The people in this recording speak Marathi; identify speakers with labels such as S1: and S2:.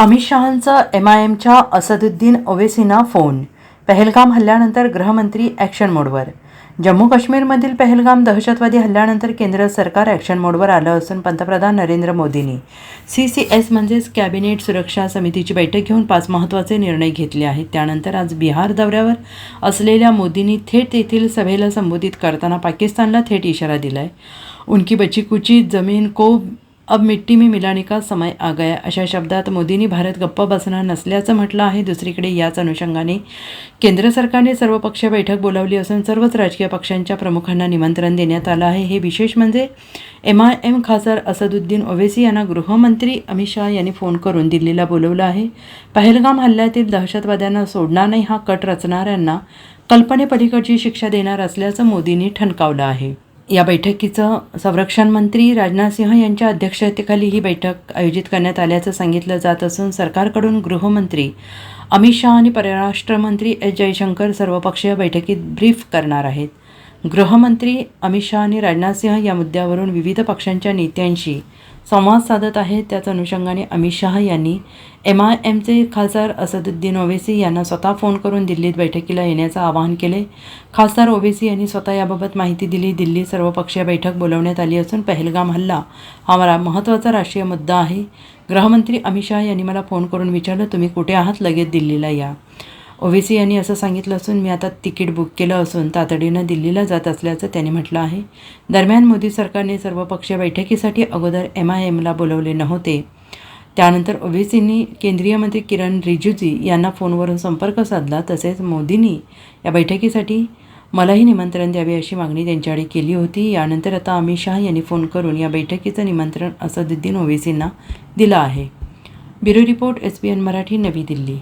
S1: अमित शहांचा एम आय एमच्या असदुद्दीन ओवेसींना फोन. पहलगाम हल्ल्यानंतर गृहमंत्री ॲक्शन मोडवर जम्मू काश्मीरमधील पहलगाम दहशतवादी हल्ल्यानंतर केंद्र सरकार ॲक्शन मोडवर आलं असून पंतप्रधान नरेंद्र मोदींनी सी सी एस म्हणजेच कॅबिनेट सुरक्षा समितीची बैठक घेऊन पाच महत्त्वाचे निर्णय घेतले आहेत. त्यानंतर आज बिहार दौऱ्यावर असलेल्या मोदींनी थेट तेथील सभेला संबोधित करताना पाकिस्तानला थेट इशारा दिला आहे उनकी बची कुची जमीन को अब मिट्टी में मिलाने का समय आ गया। अशा शब्दात मोदींनी भारत गप्प बसणार नसल्याचं म्हटलं आहे. दुसरीकडे याच अनुषंगाने केंद्र सरकारने सर्वपक्षीय बैठक बोलावली असून सर्वच राजकीय पक्षांच्या प्रमुखांना निमंत्रण देण्यात आलं आहे. हे विशेष म्हणजे एम आय एम खासदार असदुद्दीन ओवेसी यांना गृहमंत्री अमित शहा यांनी फोन करून दिल्लीला बोलवलं आहे. पहलगाम हल्ल्यातील दहशतवाद्यांना सोडणार नाही हा कट रचणाऱ्यांना कल्पनेपलीकडची शिक्षा देणार असल्याचं मोदींनी ठणकावलं आहे. या बैठकीचं संरक्षण मंत्री राजनाथ सिंह यांच्या अध्यक्षतेखाली ही बैठक आयोजित करण्यात आल्याचं सांगितलं जात असून सरकारकडून गृहमंत्री अमित शहा आणि परराष्ट्र मंत्री एस जयशंकर सर्वपक्षीय बैठकीत ब्रीफ करणार आहेत. गृहमंत्री अमित शहा आणि राजनाथ सिंह या मुद्द्यावरून विविध पक्षांच्या नेत्यांशी संवाद साधत आहेत. त्याच अनुषंगाने अमित शहा यांनी एम आय एमचे खासदार असदुद्दीन ओवेसी यांना स्वतः फोन करून दिल्लीत बैठकीला येण्याचं आवाहन केले. खासदार ओवेसी यांनी स्वतः याबाबत माहिती दिली. दिल्ली सर्वपक्षीय बैठक बोलवण्यात आली असून पहलगाम हल्ला हा मला महत्त्वाचा राष्ट्रीय मुद्दा आहे. गृहमंत्री अमित शहा यांनी मला फोन करून विचारलं तुम्ही कुठे आहात? लगेच दिल्लीला या. ओवेसी यांनी असं सांगितलं असून मी आता तिकीट बुक केलं असून तातडीनं दिल्लीला जात असल्याचं त्यांनी म्हटलं आहे. दरम्यान मोदी सरकारने सर्वपक्षीय बैठकीसाठी अगोदर एम आय एमला बोलवले नव्हते. त्यानंतर ओवेसींनी केंद्रीय मंत्री किरण रिजिजू यांना फोनवरून संपर्क साधला. तसेच मोदींनी या बैठकीसाठी मलाही निमंत्रण द्यावे अशी मागणी त्यांच्याकडे केली होती. यानंतर आता अमित शहा यांनी फोन करून या बैठकीचं निमंत्रण असदुद्दीन ओवेसींना दिलं आहे. Bureau report S B N Marathi नवी दिल्ली.